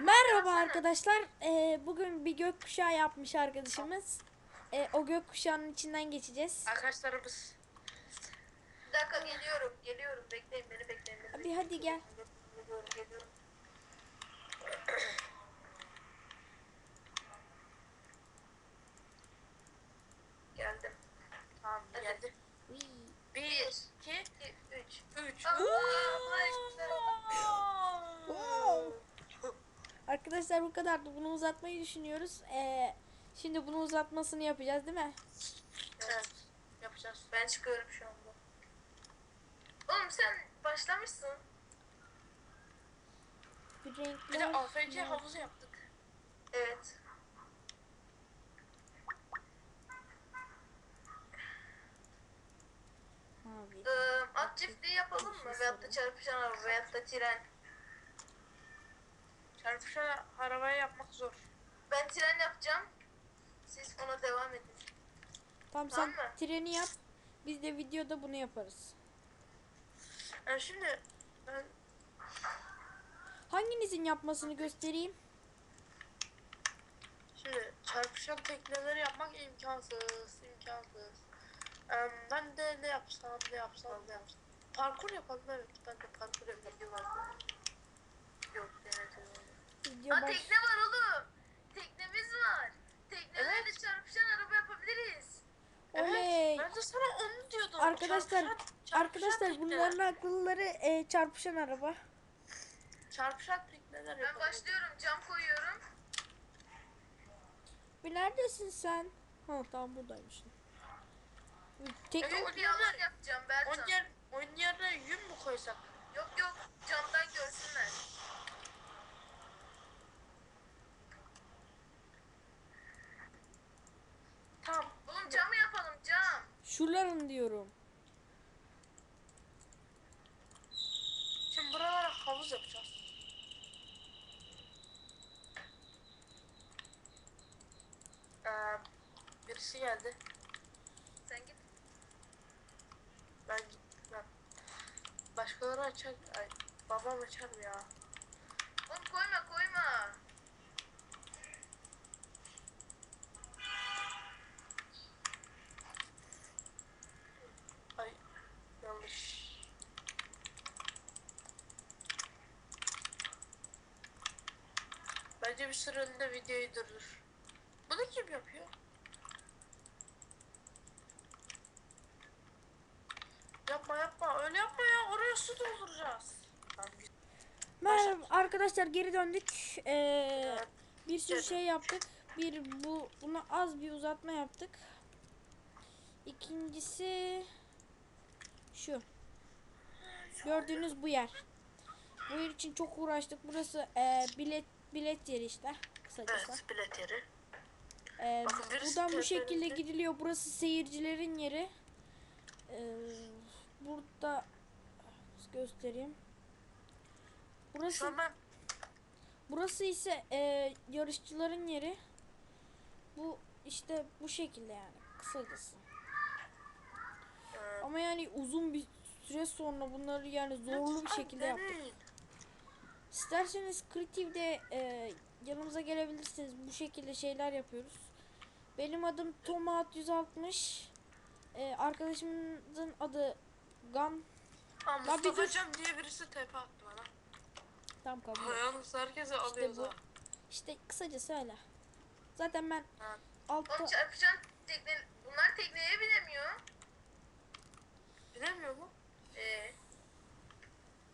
Merhaba arkadaşlar. Ee, bugün bir gökkuşağı yapmış arkadaşımız. Ee, o gökkuşağının içinden geçeceğiz. Arkadaşlarımız Bir dakika geliyorum. Geliyorum. Bekleyin beni bekleyin. Beni Hadi bekleyin. hadi gel. Geliyorum geliyorum. Geldim. tamam Hadi. Arkadaşlar bu kadardı. Bunu uzatmayı düşünüyoruz. Ee, şimdi bunu uzatmasını yapacağız değil mi? Evet. Yapacağız. Ben çıkıyorum şu anda. Oğlum sen başlamışsın. Bir Bir de renkler. AFC havuzu yaptık. Evet. Mavi. Ee, at çiftliği yapalım mı? Veyahut da çarpışan araba veyahut da tren. Çarpışan arabayı yapmak zor. Ben tren yapacağım. Siz ona devam edin. Tamam sen Tamam mı? treni yap. Biz de videoda bunu yaparız. Yani şimdi ben Hanginizin yapmasını göstereyim? şimdi çarpışan tekneleri yapmak imkansız, imkansız. Em, ben de ne yapsam, ne yapsam, ne yapsam. Parkur yapalım evet. Ben de parkur yapayım. Video Aa baş... tekne var oğlum. Teknemiz var. Teknelerle Evet. çarpışan araba yapabiliriz. Oley. Evet, ben de sana onu diyordum. Arkadaşlar Çarpışan- çarpışan arkadaşlar tekneler. bunların akılları e, çarpışan araba. Çarpışan tekneler Ben yapalım. başlıyorum. Cam koyuyorum. Bir neredesin sen? Ha tamam buradaymışsın. Tek Evet. Bir alan yapacağım Bertan. Onun, yer, onun yerine yün mü koysak? Yok yok. Camdan görsünler. Tamam. Oğlum camı yapalım cam. Şuraların diyorum. Şimdi buralara havuz yapacağız. Ee, birisi geldi. Sen git. Ben gitmem. Başkaları açar. Ay, babam açar ya. Oğlum koyma koyma. Ay yanlış. Bir süreliğine videoyu durdur. Bunu kim yapıyor? Yapma yapma öyle yapma ya oraya su dolduracağız. Merhaba arkadaşlar geri döndük. Ee, bir sürü şey yaptık. Bir bu buna az bir uzatma yaptık. İkincisi şu. Gördüğünüz bu yer. Bu yer için çok uğraştık. Burası e, bilet bilet yeri işte kısacası. Evet bilet yeri. Ee, Bakın buradan bu şekilde gidiliyor. Burası seyircilerin yeri. Ee, burada göstereyim. Burası ben burası ise e, yarışçıların yeri. Bu işte bu şekilde yani kısacası. e, Ama yani uzun bir süre sonra bunları yani zorlu bir şekilde yaptık. İsterseniz Creative'de e, yanımıza gelebilirsiniz. Bu şekilde şeyler yapıyoruz. Benim adım Tomat 160. E, arkadaşımızın adı Gan. Aa, Lan bir dur. Mustafa Cem diye birisi tepe attı bana. Tam kabul. Yalnız herkese alıyoruz bu. ha. İşte kısacası öyle. Zaten ben Ha. altta Oğlum çarpışan tekne... Bunlar tekneye binemiyor. Bilemiyor mu? Ee,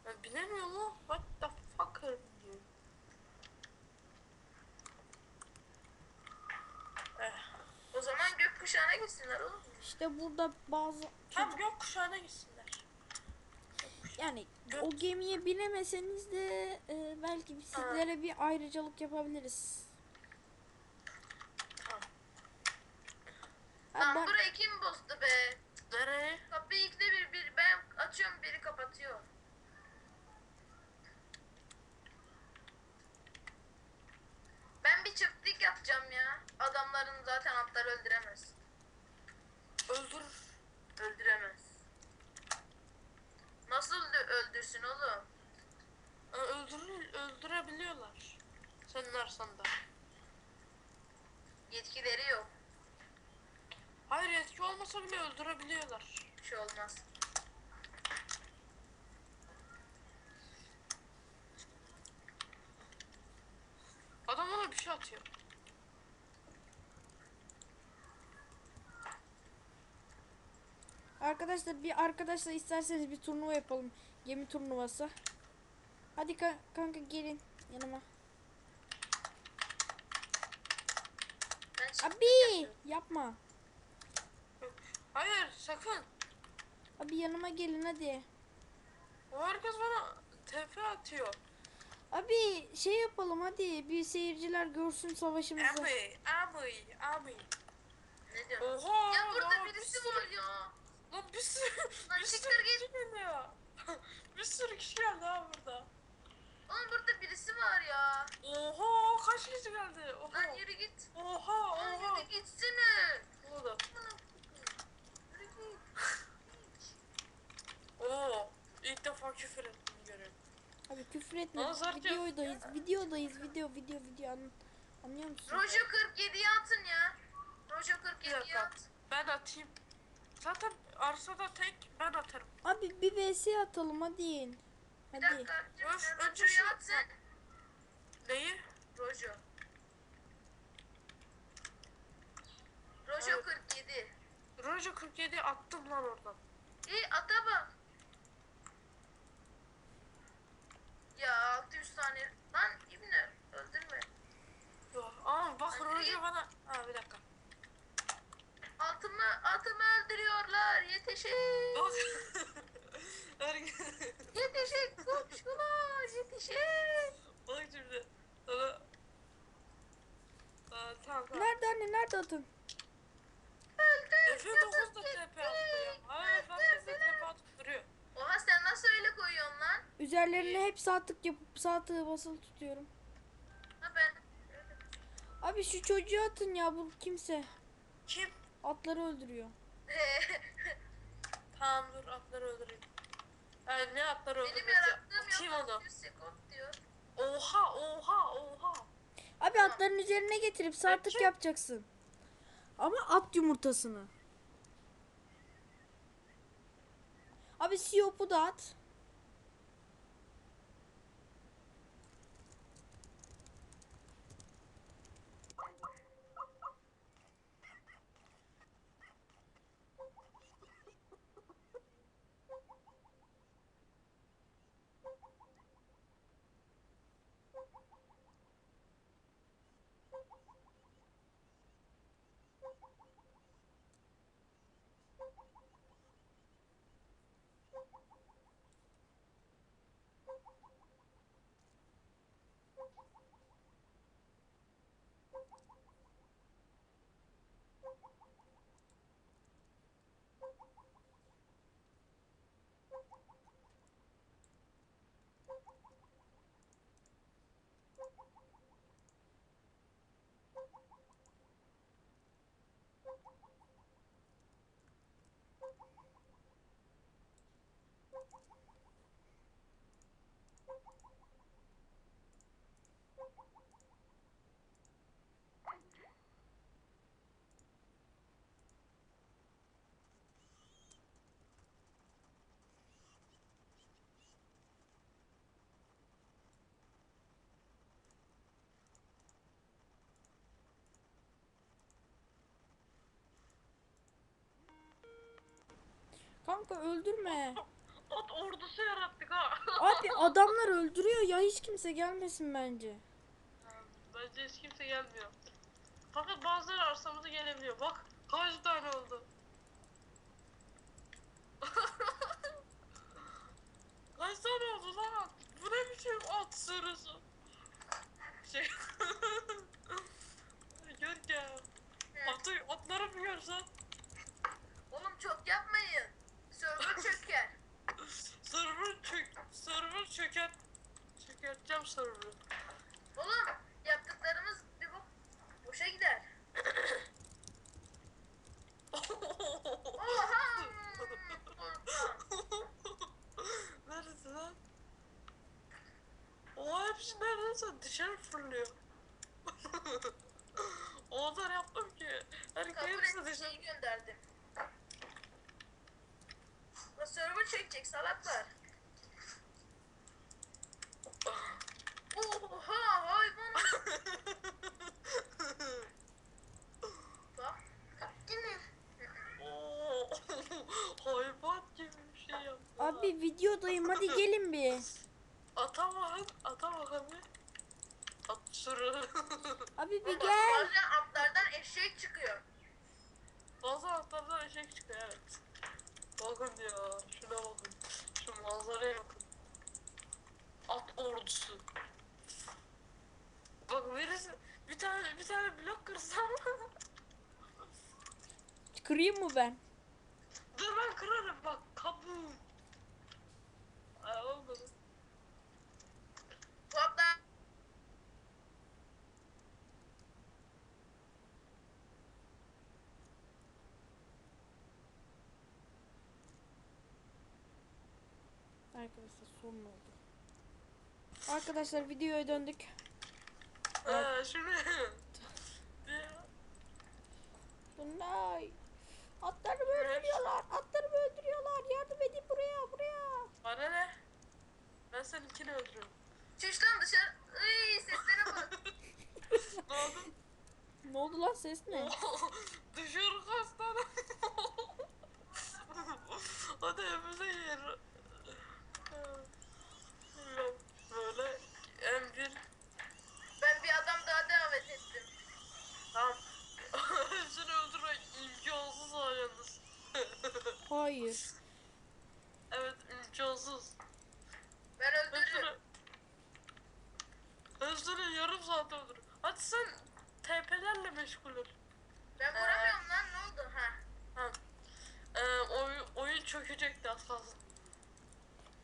Ben bilemiyor mu? What the fuck diyor. Eh. o zaman gökkuşağına gitsinler oğlum. İşte burada bazı Tam gökkuşağına gitsinler. yani Gök- o gemiye binemeseniz de e, belki biz sizlere bir ayrıcalık yapabiliriz. Tamam. Ha, Lan ben- burayı kim bozdu be? Nereye? Kapıyı ikide bir, bir ben açıyorum biri kapatıyor. Ben bir çiftlik yapacağım ya. Adamların zaten atları öldüremez. Öldür. Öldüremez. Nasıl öldü- öldürsün oğlum? Ö- Öldür öldürebiliyorlar. Senin arsanda. Yetkileri yok. Hayır yetki olmasa bile öldürebiliyorlar. Bir şey olmaz. Adam ona bir şey atıyor. Arkadaşlar bir arkadaşlar isterseniz bir turnuva yapalım. Gemi turnuvası. Hadi ka- kanka gelin yanıma. Abi yapıyorum. yapma. Hayır sakın. Abi yanıma gelin hadi. O herkes bana TP atıyor. Abi şey yapalım hadi. Bir seyirciler görsün savaşımızı. Abi, abi, abi. Ne diyorsun? Oha! Ya burada birisi var ya. Lan bir sürü, Lan bir siktir sürü git. kişi geliyor. bir sürü kişi geldi ha burada. Oğlum burada birisi var ya. Oha kaç kişi geldi? Oha. Lan yürü git. Oha Lan oha. yürü gitsene. Yürü git. Oo. İlk defa küfür ettiğini görüyorum. Abi küfür etme. Zaten- Videodayız. Videodayız. Video video video an anlıyor musun? Rojo 47'ye atın ya. Rojo 47'ye dakika. at. Ben atayım. Zaten arsada tek ben atarım. Abi bir vs atalım hadi. Bir Hadi. dakika. Öf, önce Rojo'yu şu- at sen. Neyi? Rojo. Rojo Evet. 47. Rojo 47 attım lan oradan. İyi ata bak. Ya 600 tane. Lan İbni öldürme. Yok. Ama bak Hadi Rojo git. bana... Ha bir dakika. Altımı, atımı öldürüyorlar. Yetişin. Bak. Herkes... Yetişin komşular. Yetişin. Bak şimdi. Sana... Aa, tamam tamam. Nerede anne nerede atın? Efe 9 da TP attı ya. Hayır herkes de TP atıp duruyor. Oha sen nasıl öyle koyuyorsun lan? Üzerlerine hep sağ tık yapıp sağ tığı basılı tutuyorum. Ha ben. Abi şu çocuğu atın ya bu kimse. Kim? Atları öldürüyor. Tamam dur atları öldüreyim. Yani ne atları Benim öldürmesi? yarattığım Kim yok. onu? 600 sekund diyor. Oha oha oha. Abi atların üzerine getirip sağ tık Peki. yapacaksın. Ama at yumurtasını. Abi siyopu da at. Kanka öldürme. At ordusu yarattık ha. Abi adamlar öldürüyor ya hiç kimse gelmesin bence. Bence hiç kimse gelmiyor. Fakat bazıları arsamıza gelebiliyor. Bak kaç tane oldu. kaç tane oldu lan? Bu ne biçim at sürüsü? Server çekecek salaklar. Oha hayvan. Bak. Yine. Oo, hayvan gibi bir şey yaptı. Abi videodayım hadi gelin bir. Ata bakın, ata bakın. At sürü. Abi bir gel. Bazen atlardan eşek çıkıyor. Bazı atlardan eşek çıkıyor evet. Bakın ya, şuna bakın. Manzaraya bakın. At ordusu. Bak birisi bir tane bir tane blok kırsam. Kırayım mı ben? Dur ben kırarım bak kabuğum. Aa, olmadı. Bu atlar Arkadaşlar sorun oldu. Arkadaşlar videoya döndük. Ee, şimdi. Bunlar atlarımı öldürüyorlar. Atlarımı öldürüyorlar. Yardım edin buraya buraya. Bana ne? Ben seninkini öldürüyorum. Çüş lan dışarı. Iy seslere bak. ne oldu? Ne oldu lan ses ne? Düşüyoruz hastane. Hadi evimize yer. Bilmiyorum. Böyle en bir Ben bir adam daha davet ettim. tam hepsini öldürmek imkansız ha yalnız. Hayır. evet imkansız. Ben öldürürüm. Hepsini yarım saat öldür. Hadi sen TP'lerle meşgul ol. Ben vuramıyorum lan ne oldu? Ha. Ha. Ee, oyun, oyun çökecekti az kalsın.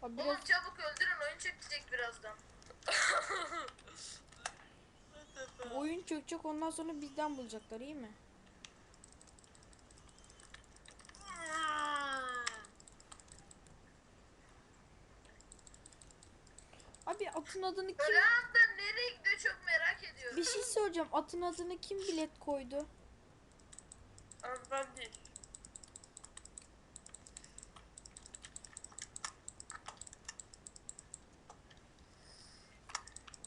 Abi biraz Oğlum çabuk öldürün oyun çökecek birazdan. oyun çökecek ondan sonra bizden bulacaklar iyi mi? Abi atın adını kim? Atlar nereye gidiyor çok merak ediyorum. Bir şey söyleyeceğim. Atın adını kim bilet koydu? Abi ben değil.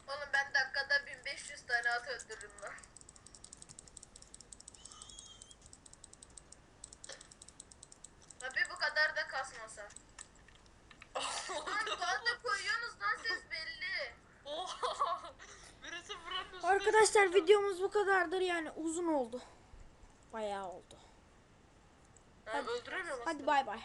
Oğlum ben dakikada 1500 tane at öldürürüm lan. Tabii bu kadar da kasmasa. Lan daha da koyuyorsunuz lan ses belli. Oha! Birisi buranın üstüne Arkadaşlar videomuz bu kadardır yani uzun oldu. Bayağı oldu. Öldüremiyorum Hadi aslında. bay bay.